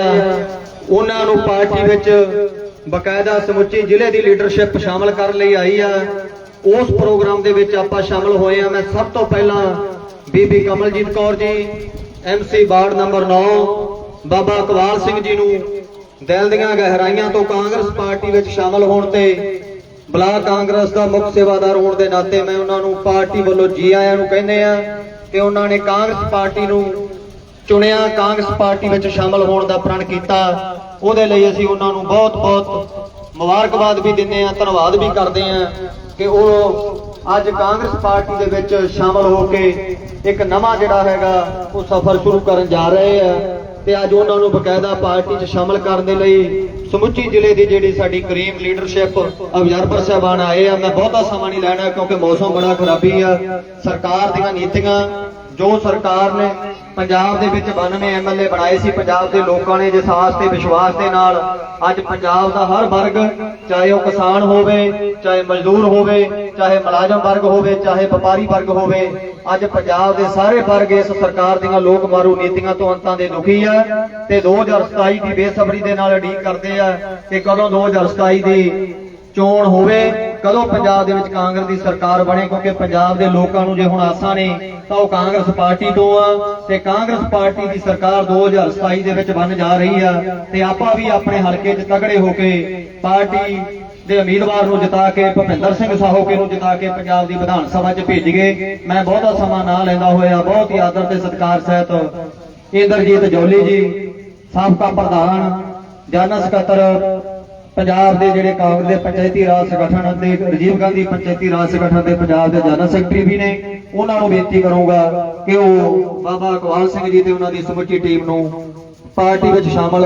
ਉਹਨਾਂ ਨੂੰ ਪਾਰਟੀ ਵਿੱਚ ਬਕਾਇਦਾ ਸਮੁੱਚੀ ਜ਼ਿਲ੍ਹੇ ਦੀ ਲੀਡਰਸ਼ਿਪ ਸ਼ਾਮਲ ਕਰਨ ਲਈ ਆਈ ਆ। ਉਸ ਪ੍ਰੋਗਰਾਮ ਦੇ ਵਿੱਚ ਆਪਾਂ ਸ਼ਾਮਲ ਹੋਏ ਆ। ਮੈਂ ਸਭ ਤੋਂ ਪਹਿਲਾਂ Bibi Kamaljit Kaur ji MC ward number 9 Baba Iqbal Singh ji ਨੂੰ ਦਿਲ ਦੀਆਂ ਗਹਿਰਾਈਆਂ ਤੋਂ ਕਾਂਗਰਸ ਪਾਰਟੀ ਵਿੱਚ ਸ਼ਾਮਲ ਹੋਣ ਤੇ ਬਲਾਕ ਕਾਂਗਰਸ ਦਾ ਮੁੱਖ ਸੇਵਾਦਾਰ ਹੋਣ ਦੇ ਨਾਤੇ ਮੈਂ ਉਹਨਾਂ ਨੂੰ ਪਾਰਟੀ ਵੱਲੋਂ ਜੀ ਆਇਆਂ ਨੂੰ ਕਹਿੰਦੇ ਆ ਕਿ ਉਹਨਾਂ ਨੇ ਕਾਂਗਰਸ ਪਾਰਟੀ ਨੂੰ ਚੁਣਿਆ ਕਾਂਗਰਸ ਪਾਰਟੀ ਵਿੱਚ ਸ਼ਾਮਲ ਹੋਣ ਦਾ ਪ੍ਰਣ ਕੀਤਾ। ਉਹਦੇ ਲਈ ਅਸੀਂ ਉਹਨਾਂ ਨੂੰ ਬਹੁਤ-ਬਹੁਤ ਮੁਬਾਰਕਬਾਦ ਵੀ ਦਿੰਦੇ ਆ ਧੰਨਵਾਦ ਵੀ ਕਰਦੇ ਆ ਕਿ ਉਹ ਅੱਜ ਕਾਂਗਰਸ ਪਾਰਟੀ ਦੇ ਵਿੱਚ ਸ਼ਾਮਲ ਹੋ ਕੇ ਇੱਕ ਨਵਾਂ ਜਿਹੜਾ ਹੈਗਾ, ਉਹ ਸਫ਼ਰ ਸ਼ੁਰੂ ਕਰਨ ਜਾ ਰਹੇ ਆ ਤੇ ਅੱਜ ਉਹਨਾਂ ਨੂੰ ਬਕਾਇਦਾ ਪਾਰਟੀ 'ਚ ਸ਼ਾਮਲ ਕਰਨ ਦੇ ਲਈ ਸਮੁੱਚੀ ਜ਼ਿਲ੍ਹੇ ਦੀ ਜਿਹੜੀ ਸਾਡੀ ਕਰੀਮ ਲੀਡਰਸ਼ਿਪ ਅਬਜ਼ਰਵਰ ਸਾਹਿਬਾਨ ਆਏ ਆ। ਮੈਂ ਬਹੁਤਾ ਸਮਾਂ ਨਹੀਂ ਲੈਣਾ ਕਿਉਂਕਿ ਮੌਸਮ ਬੜਾ ਖਰਾਬੀ ਆ। ਸਰਕਾਰ ਦੀਆਂ ਨੀਤੀਆਂ ਜੋ ਸਰਕਾਰ ਨੇ ਪੰਜਾਬ ਦੇ ਵਿੱਚ 92 ਐਮਐਲਏ ਬਣਾਏ ਸੀ, ਪੰਜਾਬ ਦੇ ਲੋਕਾਂ ਨੇ ਜਿਸ ਆਸ ਤੇ ਵਿਸ਼ਵਾਸ ਦੇ ਨਾਲ ਅੱਜ ਪੰਜਾਬ ਦਾ ਹਰ ਵਰਗ, ਚਾਹੇ ਉਹ ਕਿਸਾਨ ਹੋਵੇ, ਚਾਹੇ ਮਜ਼ਦੂਰ ਹੋਵੇ, ਚਾਹੇ ਮੁਲਾਜ਼ਮ ਵਰਗ ਹੋਵੇ, ਚਾਹੇ ਵਪਾਰੀ ਵਰਗ ਹੋਵੇ, ਅੱਜ ਪੰਜਾਬ ਦੇ ਸਾਰੇ ਵਰਗ ਇਸ ਸਰਕਾਰ ਦੀਆਂ ਲੋਕ ਮਾਰੂ ਨੀਤੀਆਂ ਤੋਂ ਅੰਤਾਂ ਦੇ ਦੁਖੀ ਆ ਤੇ 2027 ਦੀ ਬੇਸਬਰੀ ਦੇ ਨਾਲ ਉਡੀਕ ਕਰਦੇ ਆ ਕਿ ਕਦੋਂ 2027 ਦੀ ਚੋਣ ਹੋਵੇ, ਕਦੋਂ ਪੰਜਾਬ ਦੇ ਵਿੱਚ ਕਾਂਗਰਸ ਦੀ ਸਰਕਾਰ ਬਣੇ, ਕਿਉਂਕਿ ਪੰਜਾਬ ਦੇ ਲੋਕਾਂ ਨੂੰ ਜੇ ਹੁਣ ਆਸਾਂ ਨੇ ਤਾਂ ਉਹ ਕਾਂਗਰਸ ਪਾਰਟੀ ਤੋਂ ਆ ਤੇ ਕਾਂਗਰਸ ਪਾਰਟੀ ਦੀ ਸਰਕਾਰ 2027 ਦੇ ਵਿੱਚ ਬਣ ਜਾ ਰਹੀ ਆ ਤੇ ਆਪਾਂ ਵੀ ਆਪਣੇ ਹਲਕੇ 'ਚ ਤਗੜੇ ਹੋ ਕੇ ਪਾਰਟੀ ਦੇ ਉਮੀਦਵਾਰ ਨੂੰ ਜਿਤਾ ਕੇ, ਭੁਪਿੰਦਰ ਸਿੰਘ ਸਾਹੋਕੇ ਨੂੰ ਜਿਤਾ ਕੇ ਪੰਜਾਬ ਦੀ ਵਿਧਾਨ ਸਭਾ 'ਚ ਭੇਜੀਏ ਮੈਂ ਬਹੁਤਾ ਸਮਾਂ ਨਾ ਲੈਂਦਾ ਹੋਇਆ, ਬਹੁਤ ਹੀ ਆਦਰ ਤੇ ਸਤਿਕਾਰ ਸਹਿਤ ਇੰਦਰਜੀਤ ਜੋਲੀ ਜੀ, ਸਾਬਕਾ ਪ੍ਰਧਾਨ ਜਨਰਲ ਸਕੱਤਰ ਪੰਜਾਬ ਦੇ ਜਿਹੜੇ ਕਾਂਗਰਸ ਦੇ ਪੰਚਾਇਤੀ ਰਾਜ ਸੰਗਠਨ ਅਤੇ ਰਾਜੀਵ ਗਾਂਧੀ ਪੰਚਾਇਤੀ ਰਾਜ ਸੰਗਠਨ ਦੇ ਪੰਜਾਬ ਦੇ ਜਨਰਲ ਸੈਕਟਰੀ ਵੀ ਨੇ। ਉਹਨਾਂ ਨੂੰ ਬੇਨਤੀ ਕਰੂੰਗਾ ਕਿ ਉਹ ਬਾਬਾ ਇਕਬਾਲ ਸਿੰਘ ਜੀ ਤੇ ਉਹਨਾਂ ਦੀ ਸਮੁੱਚੀ ਟੀਮ ਨੂੰ ਪਾਰਟੀ ਵਿੱਚ ਸ਼ਾਮਲ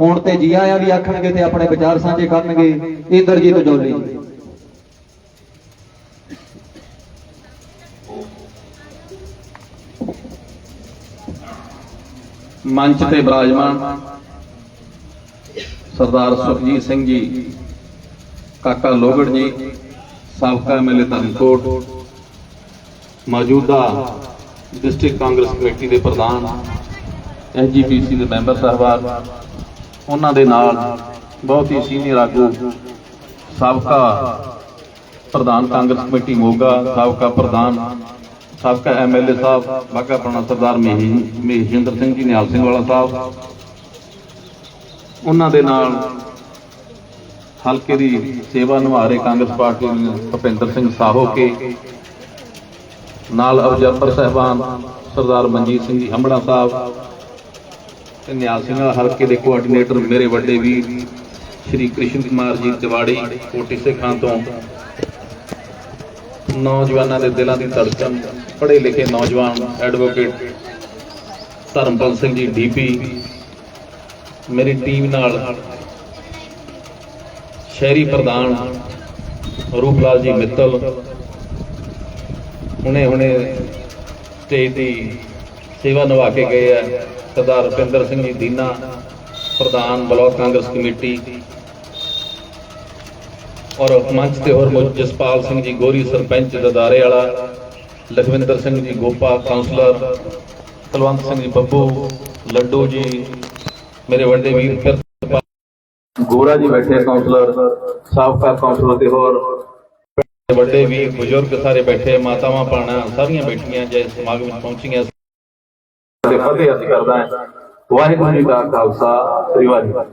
ਹੋਣ ਤੇ ਜੀ ਆਇਆਂ ਵੀ ਆਖਣਗੇ ਤੇ ਆਪਣੇ ਵਿਚਾਰ ਸਾਂਝੇ ਕਰਨਗੇ। ਇੰਦਰਜੀਤ ਜੋਲੀ ਜੀ। ਮੰਚ ਤੇ ਬਿਰਾਜਮਾਨ ਸਰਦਾਰ ਸੁਖਜੀਤ ਸਿੰਘ ਜੀ, ਕਾਕਾ ਲੋਗੜ ਜੀ, ਸਾਬਕਾ ਐਮਐਲਏ ਧਰਮਕੋਟ ਮੌਜੂਦਾ ਡਿਸਟ੍ਰਿਕਟ ਕਾਂਗਰਸ ਕਮੇਟੀ ਦੇ ਪ੍ਰਧਾਨ ਐਸਜੀਪੀਸੀ ਦੇ ਮੈਂਬਰ ਸਾਹਿਬਾਨ, ਉਹਨਾਂ ਦੇ ਨਾਲ ਬਹੁਤ ਹੀ ਸੀਨੀਅਰ ਆਗੂ ਸਾਬਕਾ ਪ੍ਰਧਾਨ ਕਾਂਗਰਸ ਕਮੇਟੀ ਮੋਗਾ, ਸਾਬਕਾ ਪ੍ਰਧਾਨ, ਸਾਬਕਾ ਐਮਐਲਏ ਸਾਹਿਬ ਬਾਗਾ ਪੁਰਾਣਾ ਸਰਦਾਰ ਮਹੀ- ਮਹਿਜਿੰਦਰ ਸਿੰਘ ਜੀ, ਨਿਹਾਲ ਸਿੰਘ ਵਾਲਾ ਸਾਹਿਬ, ਉਹਨਾਂ ਦੇ ਨਾਲ ਹਲਕੇ ਦੀ ਸੇਵਾ ਨਿਭਾ ਰਹੇ ਕਾਂਗਰਸ ਪਾਰਟੀ ਦੇ ਭੁਪਿੰਦਰ ਸਿੰਘ ਸਾਹੋ ਕੇ ਨਾਲ ਅਬਜਰਪਰ ਸਾਹਿਬਾਨ ਸਰਦਾਰ ਮਨਜੀਤ ਸਿੰਘ ਜੀ ਹੰਬੜਾ ਸਾਹਿਬ ਤੇ ਨਿਹਾਲ ਸਿੰਘ ਹਲਕੇ ਦੇ ਕੋਆਰਡੀਨੇਟਰ ਮੇਰੇ ਵੱਡੇ ਵੀਰ ਸ਼੍ਰੀ ਕ੍ਰਿਸ਼ਨ ਕੁਮਾਰ ਜੀ ਤਿਵਾੜੀ, ਕੋਟੀ ਸਿੱਖਾਂ ਤੋਂ। ਨੌਜਵਾਨਾਂ ਦੇ ਦਿਲਾਂ ਦੀ ਧੜਕਣ, ਪੜ੍ਹੇ ਲਿਖੇ ਨੌਜਵਾਨ ਐਡਵੋਕੇਟ ਧਰਮਪਾਲ ਸਿੰਘ ਜੀ ਡੀਪੀ ਮੇਰੀ ਟੀਮ ਨਾਲ ਸ਼ਹਿਰੀ ਪ੍ਰਧਾਨ ਰੂਪਲਾਲ ਜੀ ਮਿੱਤਲ ਹੁਣੇ ਹੁਣੇ ਸਟੇਜ ਦੀ ਸੇਵਾ ਨਿਭਾ ਕੇ ਗਏ ਆ ਸਰਦਾਰ ਰੁਪਿੰਦਰ ਸਿੰਘ ਜੀ ਦੀਨਾ, ਪ੍ਰਧਾਨ ਬਲਾਕ ਕਾਂਗਰਸ ਕਮੇਟੀ ਔਰ ਮੰਚ ਤੇ ਹੋਰ ਮੌਜੂਦ ਜਸਪਾਲ ਸਿੰਘ ਜੀ, ਗੋਰੀ ਸਰਪੰਚ, ਦਦਾਰੇ ਵਾਲਾ, ਲਖਵਿੰਦਰ ਸਿੰਘ ਜੀ ਗੋਪਾ ਕਾਉਂਸਲਰ ਕੁਲਵੰਤ ਸਿੰਘ ਜੀ, ਬੱਬੂ, ਲੱਡੂ ਜੀ, ਮੇਰੇ ਵੱਡੇ ਵੀਰ ਫਿਰ ਗੋਰਾ ਜੀ ਬੈਠੇ ਕਾਉਂਸਲਰ ਸਾਬਕਾ ਕਾਉਂਸਲਰ ਤੇ ਹੋਰ ਵੱਡੇ ਵੀਰ, ਬਜ਼ੁਰਗ ਸਾਰੇ ਬੈਠੇ, ਮਾਤਾਵਾਂ ਪਾਣਾ ਸਾਰੀਆਂ ਬੈਠੀਆਂ ਜੇ ਸਮਾਗਮ ਵਿੱਚ ਪਹੁੰਚੀਆਂ ਤੇ ਫਤਿਹ ਅਸੀਂ ਕਰਦਾ ਹਾਂ। ਵਾਹਿਗੁਰੂ ਜੀ ਕਾ ਖਾਲਸਾ, ਸ੍ਰੀ ਵਾਹਿਗੁਰੂ।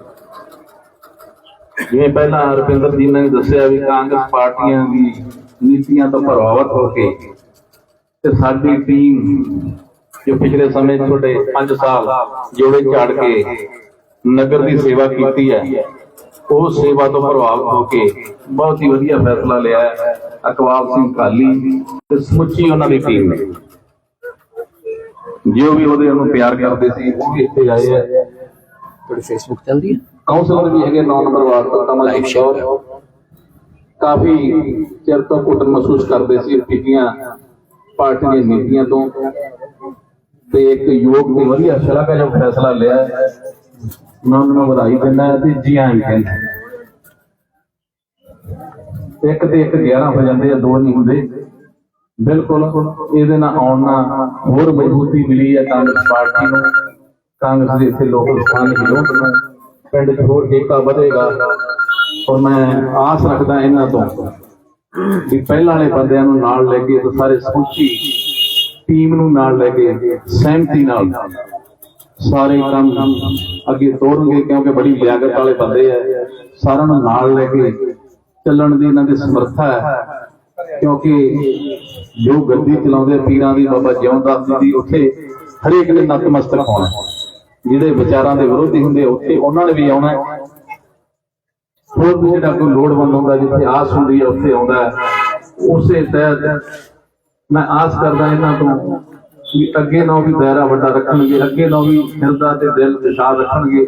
ਜਿਵੇਂ ਪਹਿਲਾਂ ਰੁਪਿੰਦਰ ਜੀ ਨੇ ਦੱਸਿਆ ਵੀ ਕਾਂਗਰਸ ਪਾਰਟੀਆਂ ਦੀ ਨੀਤੀਆਂ ਤੋਂ ਪ੍ਰਭਾਵਿਤ ਹੋ ਕੇ ਤੇ ਸਾਡੀ ਟੀਮ ਜੋ ਪਿਛਲੇ ਸਮੇਂ ਤੁਹਾਡੇ 5 ਸਾਲ ਜੋੜੇ ਝਾੜ ਕੇ ਨਗਰ ਦੀ ਸੇਵਾ ਕੀਤੀ ਹੈ, ਉਹ ਸੇਵਾ ਤੋਂ ਪ੍ਰਭਾਵਿਤ ਹੋ ਕੇ ਬਹੁਤ ਹੀ ਵਧੀਆ ਫੈਸਲਾ ਲਿਆ ਹੈ। ਅਕਵਾਲ ਸਿੰਘ ਕਾਲੀ ਤੇ ਸਮੁੱਚੀ ਉਹਨਾਂ ਦੀ ਟੀਮ ਨੇ। ਜੋ ਵੀ ਉਹਦੇ ਨੂੰ ਪਿਆਰ ਕਰਦੇ ਸੀ ਉਹ ਵੀ ਇੱਥੇ ਆਏ ਆ ਤੁਹਾਡੀ ਫੇਸਬੁੱਕ ਚੱਲਦੀ ਹੈ? ਕਾਉਂਸਲਰ ਵੀ ਹੈਗੇ 9 ਨੰਬਰ ਵਾਰਡ ਤੋਂ ਸ਼ੇਅਰ ਗੌਰ। ਕਾਫੀ ਚਿਰ ਤੋਂ ਘੁੱਟਣ ਮਹਿਸੂਸ ਕਰਦੇ ਸੀ ਪਿਛਲੀਆਂ ਪਾਰਟੀ ਦੀਆਂ ਨੀਤੀਆਂ ਤੋਂ। ਤੇ ਇੱਕ ਯੋਗ ਤੇ ਵਧੀਆ ਸ਼ਲਾਘਾਯੋਗ ਫੈਸਲਾ ਲਿਆ ਹੈ। ਮੈਂ ਉਹਨਾਂ ਨੂੰ ਵਧਾਈ ਦਿੰਦਾ ਤੇ ਜੀ ਆਇਆਂ ਕਹਿੰਦਾ ਇੱਕ ਤੇ ਇੱਕ 11 ਹੋ ਜਾਂਦੇ ਆ ਦੋ ਨਹੀਂ ਹੁੰਦੇ। ਬਿਲਕੁਲ ਇਹਦੇ ਨਾਲ ਆਉਣ ਨਾਲ ਹੋਰ ਮਜ਼ਬੂਤੀ ਮਿਲੀ ਹੈ ਕਾਂਗਰਸ ਪਾਰਟੀ ਨੂੰ। ਕਾਂਗਰਸ ਦੇ ਇੱਥੇ ਲੋਕਲ ਸਥਾਨਕ ਯੂਨਿਟ ਨੂੰ। ਪਿੰਡ 'ਚ ਹੋਰ ਏਕਤਾ ਵਧੇਗਾ। ਔਰ ਮੈਂ ਆਸ ਰੱਖਦਾ ਇਹਨਾਂ ਤੋਂ ਵੀ ਪਹਿਲਾਂ ਵਾਲੇ ਬੰਦਿਆਂ ਨੂੰ ਨਾਲ ਲੈ ਕੇ ਤੇ ਸਾਰੇ ਸਮੁੱਚੀ ਟੀਮ ਨੂੰ ਨਾਲ ਲੈ ਕੇ ਸਹਿਮਤੀ ਨਾਲ ਸਾਰੇ ਕੰਮ ਅੱਗੇ ਤੋਰਨਗੇ ਕਿਉਂਕਿ ਬੜੀ ਲਿਆਕਤ ਵਾਲੇ ਬੰਦੇ ਆ। ਸਾਰਿਆਂ ਨੂੰ ਨਾਲ ਲੈ ਕੇ ਚੱਲਣ ਦੀ ਇਹਨਾਂ ਦੀ ਸਮਰੱਥਾ ਹੈ ਕਿਉਂਕਿ ਜੋ ਗੱਦੀ ਚਲਾਉਂਦੇ ਪੀਰਾਂ ਦੀ ਬਾਬਾ ਜਿਉਂਦਾਸ ਜੀ ਦੀ ਉੱਥੇ ਹਰੇਕ ਨੇ ਨਤਮਸਤਕ ਹੋਣਾ ਜਿਹੜੇ ਵਿਚਾਰਾਂ ਦੇ ਵਿਰੋਧੀ ਹੁੰਦੇ ਉੱਥੇ ਉਹਨਾਂ ਨੇ ਵੀ ਆਉਣਾ। ਹੋਰ ਜਿਹੜਾ ਕੋਈ ਲੋੜਵੰਦ ਹੁੰਦਾ ਜਿੱਥੇ ਆਸ ਹੁੰਦੀ ਹੈ ਉੱਥੇ ਆਉਂਦਾ। ਉਸੇ ਤਹਿਤ ਮੈਂ ਆਸ ਕਰਦਾ ਇਹਨਾਂ ਤੋਂ ਵੀ ਅੱਗੇ ਨਾਲ ਵੀ ਦਾਇਰਾ ਵੱਡਾ ਰੱਖਣਗੇ ਅੱਗੇ ਨਾਲ ਵੀ ਹਿਰਦਾ ਤੇ ਦਿਲ ਸਾਥ ਰੱਖਣਗੇ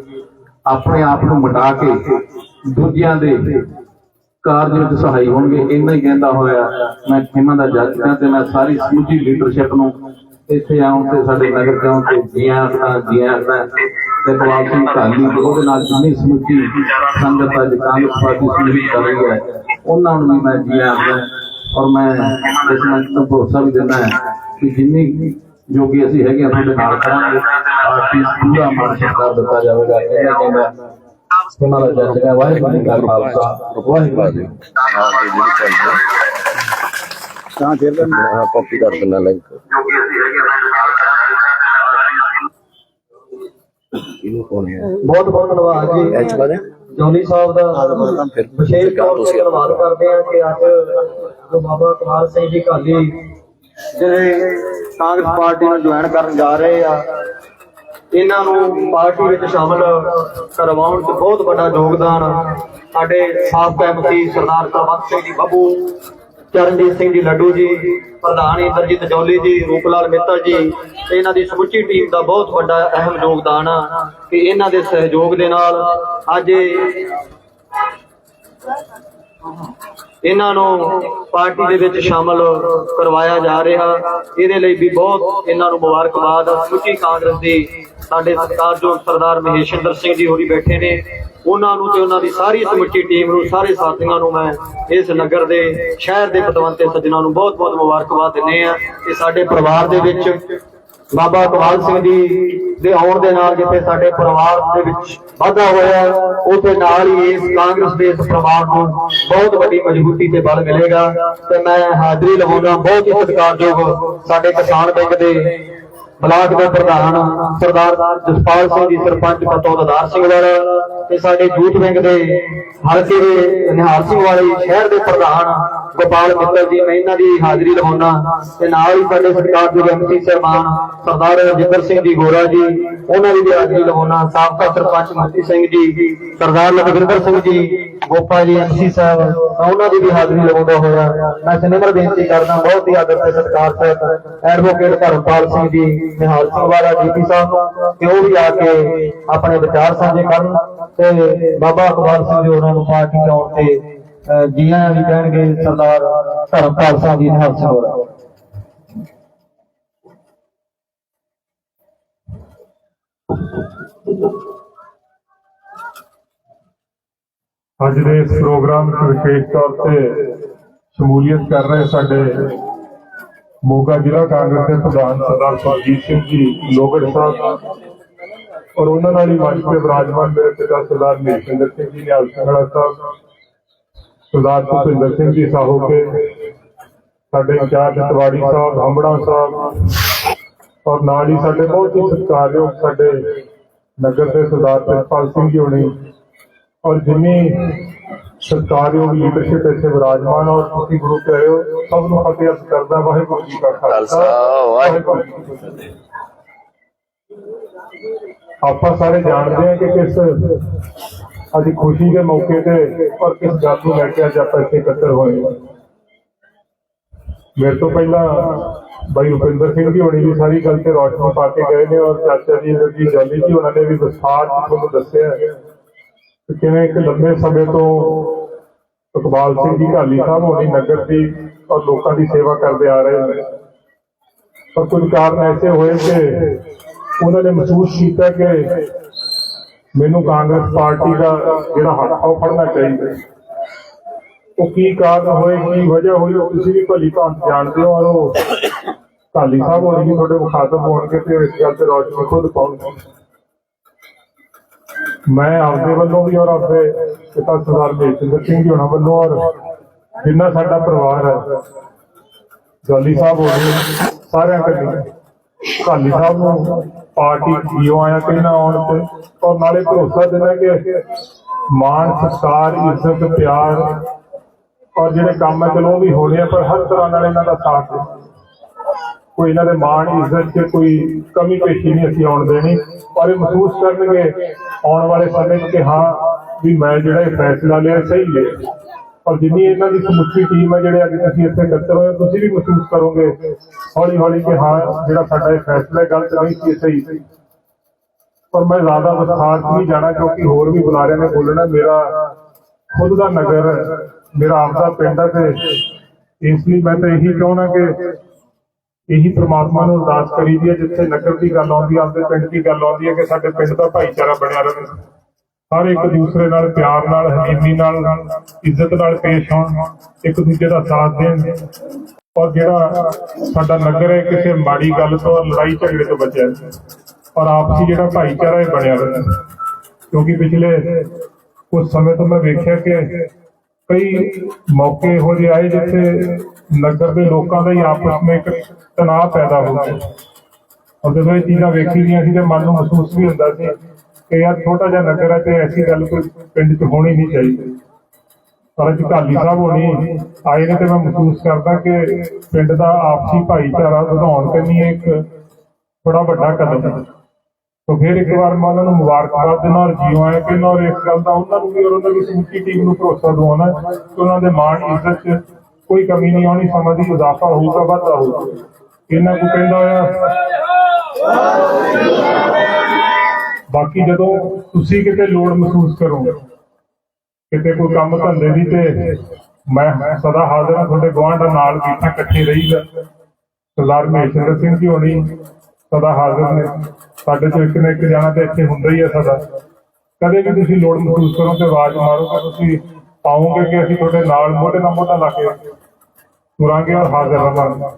ਆਪਣੇ ਆਪ ਨੂੰ ਮਿਟਾ ਕੇ ਦੂਜਿਆਂ ਦੇ ਕਾਰਜ ਵਿੱਚ ਸਹਾਈ ਹੋਣਗੇ ਇੰਨਾ ਹੀ ਕਹਿੰਦਾ ਹੋਇਆ, ਮੈਂ ਖਿਮਾ ਦਾ ਜੱਜ ਹਾਂ ਤੇ ਮੈਂ ਸਾਰੀ ਸਮੁੱਚੀ ਲੀਡਰਸ਼ਿਪ ਨੂੰ ਇੱਥੇ ਆਉਣ ਤੇ ਸਾਡੇ ਨਗਰ ਦੇ ਤੇ ਜੀਆਂ ਆਖਦਾ ਜੀਆਂ ਆਖਦਾ ਤੇ ਕਵਾਲ ਸਿੰਘ ਢਾਲੀ ਉਹਦੇ ਨਾਲ ਜਿੰਨੀ ਸਮੁੱਚੀ ਸੰਗਤ ਅੱਜ ਕਾਂਗਰਸ ਪਾਰਟੀ ਸਮੂਹਿਤ ਕਰ ਰਹੀ ਹੈ, ਉਹਨਾਂ ਨੂੰ ਵੀ ਮੈਂ ਜੀਆਂ ਆਖਦਾ ਔਰ ਮੈਂ ਇਸ ਨਾਲ ਤਾਂ ਭਰੋਸਾ ਵੀ ਦਿੰਦਾ ਹੈ ਕਿ ਜਿੰਨੀ ਜੋਗੀ ਅਸੀਂ ਹੈਗੇ ਹਾਂ ਤੁਹਾਡੇ ਨਾਲ ਕਰਾਂਗੇ, ਪਾਰਟੀ ਪੂਰਾ ਮਾਰਸ਼ਲ ਕਰ ਦਿੱਤਾ ਜਾਵੇਗਾ, ਇਹ ਕਹਿੰਦਾ। ਸਿਮਾ ਦਾ ਜੱਜ ਹੈ ਵਾਹਿਗੁਰੂ ਜੀ। ਕਾ ਖਾਲਸਾ ਵਾਹਿਗੁਰੂ ਜੀ ਤਾਂ ਫਿਰ ਮੈਂ ਕਾਪੀ ਕਰ ਦਿੰਦਾ ਲਿੰਕ ਇਹਨੂੰ ਕੌਣ ਹੈ ਬਹੁਤ ਬਹੁਤ ਧੰਨਵਾਦ ਜੀ ਐਚ ਬਾਰੇ ਜੋਨੀ ਸਾਹਿਬ ਦਾ ਫਿਰ ਵਿਸ਼ੇਸ਼ ਤੌਰ ਤੇ ਧੰਨਵਾਦ ਕਰਦੇ ਹਾਂ ਕਿ ਅੱਜ ਜੋ ਬਾਬਾ ਕਮਾਲ ਸਿੰਘ ਜੀ ਕਾਲੀ ਜਿਹੜੇ ਕਾਂਗਰਸ ਪਾਰਟੀ ਨੂੰ ਜੁਆਇਨ ਕਰਨ ਜਾ ਰਹੇ ਆ ਇਹਨਾਂ ਨੂੰ ਪਾਰਟੀ ਵਿੱਚ ਸ਼ਾਮਲ ਕਰਵਾਉਣ 'ਚ ਬਹੁਤ ਵੱਡਾ ਯੋਗਦਾਨ ਸਾਡੇ ਸਾਬਕਾ ਐਮਪੀ ਸਰਦਾਰ ਕੁਲਵੰਤ ਸਿੰਘ ਜੀ, ਬੱਬੂ ਚਰਨਜੀਤ ਸਿੰਘ ਜੀ, ਲੱਡੂ ਜੀ, ਪ੍ਰਧਾਨ ਇੰਦਰਜੀਤ ਜੌਲੀ ਜੀ, ਰੂਪਲਾਲ ਮਿੱਤਲ ਜੀ, ਇਹਨਾਂ ਦੀ ਸਮੁੱਚੀ ਟੀਮ ਦਾ ਬਹੁਤ ਵੱਡਾ ਅਹਿਮ ਯੋਗਦਾਨ ਆ ਕਿ ਇਹਨਾਂ ਦੇ ਸਹਿਯੋਗ ਦੇ ਨਾਲ ਅੱਜ ਇਹਨਾਂ ਨੂੰ ਪਾਰਟੀ ਦੇ ਵਿੱਚ ਸ਼ਾਮਲ ਕਰਵਾਇਆ ਜਾ ਰਿਹਾ। ਇਹਦੇ ਲਈ ਵੀ ਬਹੁਤ ਇਹਨਾਂ ਨੂੰ ਮੁਬਾਰਕਬਾਦ। ਸਮੁੱਚੀ ਕਾਂਗਰਸ ਦੀ ਸਾਡੇ ਸਤਿਕਾਰਯੋਗ ਸਰਦਾਰ ਮਹੇਸ਼ਿੰਦਰ ਸਿੰਘ ਜੀ ਹੋਰੀ ਬੈਠੇ ਨੇ। ਉਹਨਾਂ ਨੂੰ ਤੇ ਉਹਨਾਂ ਦੀ ਸਾਰੀ ਸਮੁੱਚੀ ਟੀਮ ਨੂੰ, ਸਾਰੇ ਸਾਥੀਆਂ ਨੂੰ ਮੈਂ ਇਸ ਨਗਰ ਦੇ, ਸ਼ਹਿਰ ਦੇ ਪਤਵੰਤੇ ਸੱਜਣਾ ਨੂੰ ਬਹੁਤ ਬਹੁਤ ਮੁਬਾਰਕਬਾਦ ਦਿੰਦੇ ਆ ਕਿ ਸਾਡੇ ਪਰਿਵਾਰ ਦੇ ਵਿੱਚ ਬਾਬਾ ਕਮਾਲ ਸਿੰਘ ਜੀ ਦੇ ਆਉਣ ਦੇ ਨਾਲ ਜਿੱਥੇ ਸਾਡੇ ਪਰਿਵਾਰ ਦੇ ਵਿੱਚ ਵਾਧਾ ਹੋਇਆ ਉਥੇ ਨਾਲ ਹੀ ਇਸ ਕਾਂਗਰਸ ਦੇ ਇਸ ਪਰਿਵਾਰ ਨੂੰ ਬਹੁਤ ਵੱਡੀ ਮਜ਼ਬੂਤੀ ਤੇ ਬਲ ਮਿਲੇਗਾ ਤੇ ਮੈਂ ਹਾਜ਼ਰੀ ਲਵਾਉਣਾ ਬਹੁਤ ਹੀ ਸਤਿਕਾਰਯੋਗ ਸਾਡੇ ਕਿਸਾਨ ਬੈਂਕ ਦੇ ਬਲਾਕ ਦੇ ਪ੍ਰਧਾਨ ਸਰਦਾਰ ਜਸਪਾਲ ਸਿੰਘ ਜੀ, ਸਰਪੰਚ ਪਤੌਦਾਰ ਸਿੰਘ ਵਾਲਾ ਤੇ ਸਾਡੇ ਯੂਥ ਵਿੰਗ ਦੇ ਹਲਕੇ ਦੇ ਨਿਹਾਲ ਸਿੰਘ ਵਾਲੇ ਸ਼ਹਿਰ ਦੇ ਪ੍ਰਧਾਨ ਗੋਪਾਲ ਮਿੱਤਲ ਜੀ, ਮੈਂ ਇਹਨਾਂ ਦੀ ਹਾਜ਼ਰੀ ਲਵਾਉਣਾ ਤੇ ਨਾਲ ਹੀ ਸਾਡੇ ਸਤਿਕਾਰਯੋਗ ਐਮਪੀ ਸਰਮਾਨ ਸਰਦਾਰ ਰਜਿੰਦਰ ਸਿੰਘ ਜੀ ਗੋਰਾ ਜੀ, ਉਹਨਾਂ ਦੀ ਵੀ ਹਾਜ਼ਰੀ ਲਵਾਉਣਾ ਸਾਬਕਾ ਸਰਪੰਚ ਮੋਤੀ ਸਿੰਘ ਜੀ, ਸਰਦਾਰ ਲਖਵਿੰਦਰ ਸਿੰਘ ਜੀ, ਗੋਪਾ ਜੀ ਐਮਸੀ ਸਾਹਿਬ ਉਹਨਾਂ ਦੀ ਵੀ ਹਾਜ਼ਰੀ ਲਵਾਉਂਦਾ ਹੋਇਆ। ਮੈਂ ਸਿਨੇਮਰ ਬੇਨਤੀ ਕਰਦਾ, ਬਹੁਤ ਹੀ ਆਦਰ ਤੇ ਸਤਿਕਾਰ ਸਹਿਤ ਐਡਵੋਕੇਟ ਧਰਮਪਾਲ ਸਿੰਘ ਜੀ ਨਿਹਾਲ ਸਿੰਘ ਵਾਲਾ ਡੀਪੀ ਸਾਹਿਬ ਨੂੰ ਕਿ ਉਹ ਵੀ ਆ ਕੇ ਆਪਣੇ ਵਿਚਾਰ ਸਾਂਝੇ ਕਰਨ ਤੇ ਬਾਬਾ ਅਕਬਰ ਸਿੰਘ ਜੀ ਉਹਨਾਂ ਨੂੰ ਪਾਰਟੀ ਚ ਤੇ ਅਹ, ਵੀ ਕਹਿਣਗੇ ਸਰਦਾਰ ਧਰਮਪਾਲ ਸਿੰਘ ਜੀ ਨਿਹਾਲ ਸਿੰਘ ਵਾਲਾ। ਅੱਜ ਦੇ ਇਸ ਪ੍ਰੋਗਰਾਮ ਵਿੱਚ ਵਿਸ਼ੇਸ਼ ਤੌਰ ਤੇ ਸ਼ਮੂਲੀਅਤ ਕਰ ਰਹੇ ਸਾਡੇ ਮੋਗਾ ਜ਼ਿਲ੍ਹਾ ਕਾਂਗਰਸ ਦੇ ਪ੍ਰਧਾਨ ਸਰਦਾਰ ਸੁਰਜੀਤ ਸਿੰਘ ਜੀ ਲੋਗੜ ਸਾਹਿਬ ਔਰ ਉਹਨਾਂ ਨਾਲ ਹੀ ਮੰਚ ਤੇ ਵਿਰਾਜਮਾਨ ਮੇਰੇ ਪਿਤਾ ਸਰਦਾਰ ਮਹੇਸ਼ਿੰਦਰ ਸਿੰਘ ਜੀ, ਨਿਹਾਲ ਸਿੰਘਲਾ ਸਾਹਿਬ ਸਰਦਾਰ ਭੁਪਿੰਦਰ ਸਿੰਘ ਜੀ ਸਾਹੋ ਕੇ, ਸਾਡੇ ਇੰਚਾਰਜ ਤਵਾੜੀ ਸਾਹਿਬ, ਹੰਬੜਾ ਸਾਹਿਬ। ਔਰ ਨਾਲ ਹੀ ਸਾਡੇ ਬਹੁਤ ਹੀ ਸਤਿਕਾਰਯੋਗ ਸਾਡੇ ਨਗਰ ਦੇ ਸਰਦਾਰ ਪ੍ਰਿੰਪਾਲ ਸਿੰਘ ਜੀ ਹੋਣੀ। ਔਰ ਜਿੰਨੀ ਸਰਕਾਰਯੋਗ ਲੀਡਰਸ਼ਿਪ ਇੱਥੇ ਵਿਰਾਜਮਾਨ ਔਰ ਤੁਸੀਂ ਗੁਰੂ ਪਿਆਰੇ ਹੋ ਸਭ ਨੂੰ ਫਤਿਹ ਅਰਜ਼ ਕਰਦਾ ਵਾਹਿਗੁਰੂ ਜੀ ਕਾ ਖਾਲਸਾ ਵਾਹਿਗੁਰੂ ਜੀ ਕੀ ਫਤਿਹ ਆਪਾਂ ਸਾਰੇ ਜਾਣਦੇ ਹਾਂ ਕਿ ਕਿਸ ਅੱਜ ਖੁਸ਼ੀ ਦੇ ਮੌਕੇ ਤੇ ਔਰ ਕਿਸ ਗੱਲ ਨੂੰ ਲੈ ਕੇ ਅੱਜ ਆਪਾਂ ਇੱਥੇ ਇਕੱਤਰ ਹੋਏ। ਮੇਰੇ ਤੋਂ ਪਹਿਲਾਂ ਬਾਈ ਉਪਿੰਦਰ ਸਿੰਘ ਜੀ ਹੋਣੀ ਵੀ ਸਾਰੀ ਗੱਲ ਤੇ ਰੌਸ਼ਨੀ ਪਾ ਕੇ ਗਏ ਨੇ ਔਰ ਚਾਚਾ ਜੀ ਜੀ ਜੋਲੀ ਜੀ ਉਹਨਾਂ ਨੇ ਵੀ ਵਿਸਥਾਰ ਤੁਹਾਨੂੰ ਦੱਸਿਆ ਕਿਵੇਂ ਇੱਕ ਲੰਬੇ ਸਮੇਂ ਤੋਂ ਇਕਬਾਲ ਸਿੰਘ ਜੀ, ਢਾਲੀ ਸਾਹਿਬ ਹੋਣੀ ਨਗਰ ਦੀ ਔਰ ਲੋਕਾਂ ਦੀ ਸੇਵਾ ਕਰਦੇ ਆ ਰਹੇ ਨੇ। ਪਰ ਕੁਝ ਕਾਰਨ ਐਸੇ ਹੋਏ ਕਿ ਉਹਨਾਂ ਨੇ ਮਹਿਸੂਸ ਕੀਤਾ ਕਿ ਮੈਨੂੰ ਕਾਂਗਰਸ ਪਾਰਟੀ ਦਾ ਜਿਹੜਾ ਹੱਥ ਉਹ ਫੜਨਾ ਚਾਹੀਦਾ ਉਹ ਕੀ ਕਾਰਨ ਹੋਏ, ਕੀ ਵਜ੍ਹਾ ਹੋਈ, ਉਹ ਤੁਸੀਂ ਵੀ ਭਲੀ ਭਾਂਤ ਜਾਣਦੇ ਹੋ। ਔਰ ਉਹ ਢਾਲੀ ਸਾਹਿਬ ਹੋਣੀ ਵੀ ਤੁਹਾਡੇ ਮੁਖਾਤਬ ਹੋਣਗੇ ਤੇ ਇਸ ਗੱਲ ਤੇ ਰੌਸ਼ਨੀ ਖੁਦ ਪਾਉਣਗੇ। ਮੈਂ ਆਪਦੇ ਵੱਲੋਂ ਵੀ ਔਰ ਆਪਦੇ ਪਿਤਾ ਸਰਦਾਰ ਮਹੇਸ਼ਿੰਦਰ ਸਿੰਘ ਜੀ ਹੋਣਾ ਵੱਲੋਂ ਔਰ ਜਿੰਨਾ ਸਾਡਾ ਪਰਿਵਾਰ ਹੈ ਗਾਲੀ ਸਾਹਿਬ ਹੋ ਗਏ ਸਾਰਿਆਂ ਕੱਢੀ ਕਾਲੀ ਸਾਹਿਬ ਨੂੰ ਪਾਰਟੀ ਜੀਓ ਆਇਆ ਕਿ ਨਾ ਆਉਣ ਤੇ, ਔਰ ਨਾਲੇ ਭਰੋਸਾ ਦਿੰਦਾ ਕਿ ਮਾਣ ਸਤਿਕਾਰ, ਇੱਜ਼ਤ, ਪਿਆਰ ਔਰ ਜਿਹੜੇ ਕੰਮ ਹੈ, ਚਲੋ ਉਹ ਵੀ ਹੋਣੇ ਆ, ਪਰ ਹਰ ਤਰ੍ਹਾਂ ਨਾਲ ਇਹਨਾਂ ਦਾ ਸਾਥ ਕੋਈ ਇਹਨਾਂ ਦੇ ਮਾਣ, ਇੱਜ਼ਤ 'ਚ ਕੋਈ ਕਮੀ ਪੇਸ਼ੀ ਨਹੀਂ ਅਸੀਂ ਆਉਣ ਦੇਣੀ। ਔਰ ਇਹ ਮਹਿਸੂਸ ਕਰਨਗੇ, ਆਉਣ ਵਾਲੇ ਸਮੇਂ 'ਚ ਕਿ ਹਾਂ, ਵੀ ਮੈਂ ਜਿਹੜਾ ਇਹ ਫੈਸਲਾ ਲਿਆ ਸਹੀ ਲਿਆ। ਔਰ ਜਿੰਨੀ ਇਹਨਾਂ ਦੀ ਸਮੁੱਚੀ ਟੀਮ ਹੈ ਜਿਹੜੇ ਅੱਜ ਤੁਸੀਂ ਇੱਥੇ ਇਕੱਤਰ ਹੋਏ, ਤੁਸੀਂ ਵੀ ਮਹਿਸੂਸ ਕਰੋਗੇ ਹੌਲੀ ਹੌਲੀ ਕਿ ਹਾਂ, ਜਿਹੜਾ ਸਾਡਾ ਇਹ ਫੈਸਲਾ ਗਲਤ ਨਹੀਂ ਸੀ ਸਹੀ ਪਰ ਮੈਂ ਜ਼ਿਆਦਾ ਵਿਸਥਾਰ ਨਹੀਂ ਜਾਣਾ, ਕਿਉਂਕਿ ਹੋਰ ਵੀ ਬੁਲਾਰੇ ਨੇ ਬੋਲਣਾ, ਮੇਰਾ ਖੁਦ ਦਾ ਨਗਰ, ਮੇਰਾ ਆਪਦਾ ਪਿੰਡ ਹੈ ਤੇ ਇਸ ਲਈ ਮੈਂ ਤਾਂ ਇਹੀ ਚਾਹੁੰਦਾ ਕਿ ਇਹੀ ਪ੍ਰਮਾਤਮਾ ਨੂੰ ਅਰਦਾਸ ਕਰੀ ਦੀ ਹੈ, ਜਿੱਥੇ ਨਗਰ ਦੀ ਗੱਲ ਆਉਂਦੀ ਹੈ ਆਪਦੇ ਪਿੰਡ ਦੀ ਗੱਲ ਆਉਂਦੀ ਹੈ ਕਿ ਸਾਡੇ ਪਿੰਡ ਦਾ ਭਾਈਚਾਰਾ ਬਣਿਆ ਰਹੇ। ਹਰ ਇੱਕ ਦੂਸਰੇ ਨਾਲ ਪਿਆਰ ਨਾਲ ਹਲੀਮੀ ਨਾਲ, ਇੱਜ਼ਤ ਨਾਲ ਪੇਸ਼ ਹੋਣ, ਇੱਕ ਦੂਜੇ ਦਾ ਸਾਥ ਦੇਣ। ਔਰ ਜਿਹੜਾ ਸਾਡਾ ਨਗਰ ਹੈ, ਕਿਸੇ ਮਾੜੀ ਗੱਲ ਤੋਂ ਲੜਾਈ ਝਗੜੇ ਤੋਂ ਬਚਿਆ ਔਰ ਆਪਸੀ ਜਿਹੜਾ ਭਾਈਚਾਰਾ ਹੈ ਬਣਿਆ ਰਹੇ। ਕਿਉਂਕਿ ਪਿਛਲੇ ਕੁਝ ਸਮੇਂ ਤੋਂ ਮੈਂ ਵੇਖਿਆ ਕਿ ਕਈ ਮੌਕੇ ਇਹੋ ਜਿਹੇ ਆਏ ਜਿੱਥੇ ਨਗਰ ਦੇ ਲੋਕਾਂ ਦਾ ਹੀ ਆਪਸ ਵਿੱਚ ਇੱਕ ਤਣਾਅ ਪੈਦਾ ਹੋ ਗਿਆ। ਔਰ ਜਦੋਂ ਇਹ ਚੀਜ਼ਾਂ ਵੇਖੀ ਦੀਆਂ ਸੀ ਤੇ ਮਨ ਨੂੰ ਮਹਿਸੂਸ ਵੀ ਹੁੰਦਾ ਸੀ ਕਿ ਯਾਰ ਛੋਟਾ ਜਿਹਾ ਨਗਰ ਹੈ ਤੇ ਐਸੀ ਗੱਲ ਕੋਈ ਪਿੰਡ 'ਚ ਹੋਣੀ ਨਹੀਂ ਚਾਹੀਦੀ। ਪਰ ਅੱਜ ਢਾਲੀ ਸਾਹਿਬ ਹੋਣੀ ਆਏ ਨੇ ਤੇ ਮੈਂ ਮਹਿਸੂਸ ਕਰਦਾ ਕਿ ਪਿੰਡ ਦਾ ਆਪਸੀ ਭਾਈਚਾਰਾ ਵਧਾਉਣ ਕੰਨੀ ਇੱਕ ਬੜਾ ਵੱਡਾ ਕਦਮ ਹੈ। ਤੋ ਫਿਰ ਇੱਕ ਵਾਰ ਮੈਂ ਉਹਨਾਂ ਨੂੰ ਮੁਬਾਰਕਬਾਦ ਦੇਣਾ ਔਰ ਜੀਓ ਆਇਆ ਕਿ ਔਰ ਇਸ ਗੱਲ ਦਾ ਉਹਨਾਂ ਨੂੰ ਵੀ ਔਰ ਉਹਨਾਂ ਦੀ ਸਮੁੱਚੀ ਟੀਮ ਨੂੰ ਭਰੋਸਾ ਦਿਵਾਉਣਾ ਕਿ ਉਹਨਾਂ ਦੇ ਮਾਣ ਇੱਜ਼ਤ 'ਚ ਕੋਈ ਕਮੀ ਨਹੀਂ ਆਉਣੀ, ਸਮਾਂ ਦੀ ਇਜ਼ਾਫਾ ਹੋਊਗਾ ਵਾਧਾ ਹੋਊਗਾ ਇਹਨਾਂ ਕੋ ਕਹਿੰਦਾ ਹੋਇਆ? ਬਾਕੀ ਜਦੋਂ ਤੁਸੀਂ ਕਿਤੇ ਲੋੜ ਮਹਿਸੂਸ ਕਰੋਗੇ, ਕਿਤੇ ਕੋਈ ਕੰਮ ਧੰਦੇ ਦੀ ਤੇ ਮੈਂ ਸਦਾ ਹਾਜ਼ਰ ਹਾਂ, ਤੁਹਾਡੇ ਗੁਆਂਢ ਨਾਲ ਬੈਠਾ ਇਕੱਠੇ ਰਹੀਦਾ। ਸਰਦਾਰ ਮਹੇਸ਼ਿੰਦਰ ਸਿੰਘ ਜੀ ਹੋਣੀ ਸਦਾ ਹਾਜ਼ਰ ਨੇ। ਸਾਡੇ ਤੋਂ ਇੱਕ ਨਾ ਇੱਕ ਜਾਣਾ ਤੇ ਇੱਥੇ ਹੁੰਦਾ ਹੀ ਹੈ ਸਦਾ ਕਦੇ ਵੀ ਤੁਸੀਂ ਲੋੜ ਮਹਿਸੂਸ ਕਰੋ ਤੇ ਆਵਾਜ਼ ਮਾਰੋ ਕਿ ਤੁਸੀਂ ਆਓਗੇ ਕਿ ਅਸੀਂ ਤੁਹਾਡੇ ਨਾਲ ਮੋਢੇ ਨਾਲ ਮੋਢਾ ਲਾ ਕੇ ਤੁਰਾਂਗੇ ਔਰ ਹਾਜ਼ਰ ਰਵਾਂਗੇ।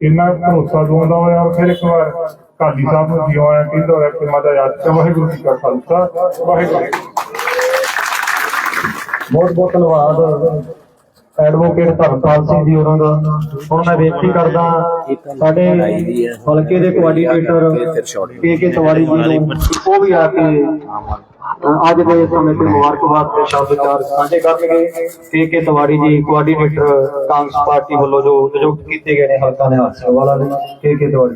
ਇੰਨਾ ਭਰੋਸਾ ਦਵਾਉਂਦਾ ਹੋਇਆ ਔਰ ਫਿਰ ਇੱਕ ਵਾਰ ਕਾਲੀ ਸਾਹਿਬ ਨੂੰ ਜਿਉਂ ਆਇਆ ਕਹਿੰਦਾ ਹੋਇਆ ਕਿ ਮਾਦਾ ਯਾਦ ਚ ਵਾਹਿਗੁਰੂ ਜੀ ਕਾ ਖਾਲਸਾ, ਵਾਹਿਗੁਰੂ ਜੀ ਬਹੁਤ ਬਹੁਤ ਧੰਨਵਾਦ। ਐਡਵੋਕੇਟ ਧਰਮਪਾਲ ਸਿੰਘ ਜੀ ਹੋਰਾਂ ਦਾ। ਹੁਣ ਮੈਂ ਬੇਨਤੀ ਕਰਦਾ, ਸਾਡੇ ਹਲਕੇ ਦੇ ਕੋਆਰਡੀਨੇਟਰ ਕੇ ਕੇ ਤਿਵਾੜੀ ਜੀ ਉਹ ਵੀ ਆ ਕੇ ਅੱਜ ਦੇ ਸਮੇਂ ਤੇ ਮੁਬਾਰਕਬਾਦ ਦੇ ਸ਼ਬਦ ਚਾਰ ਸਾਂਝੇ ਕਰਨਗੇ। ਕੇ ਕੇ ਤਿਵਾੜੀ ਜੀ ਕੋਆਰਡੀਨੇਟਰ ਕਾਂਗਰਸ ਪਾਰਟੀ ਵੱਲੋਂ ਜੋ ਨਿਯੁਕਤ ਕੀਤੇ ਗਏ ਨੇ ਹਲਕਾ ਨਿਹਾਲ ਵਾਲਾ ਨੇ ਕੇ ਕੇ ਤਿਵਾੜੀ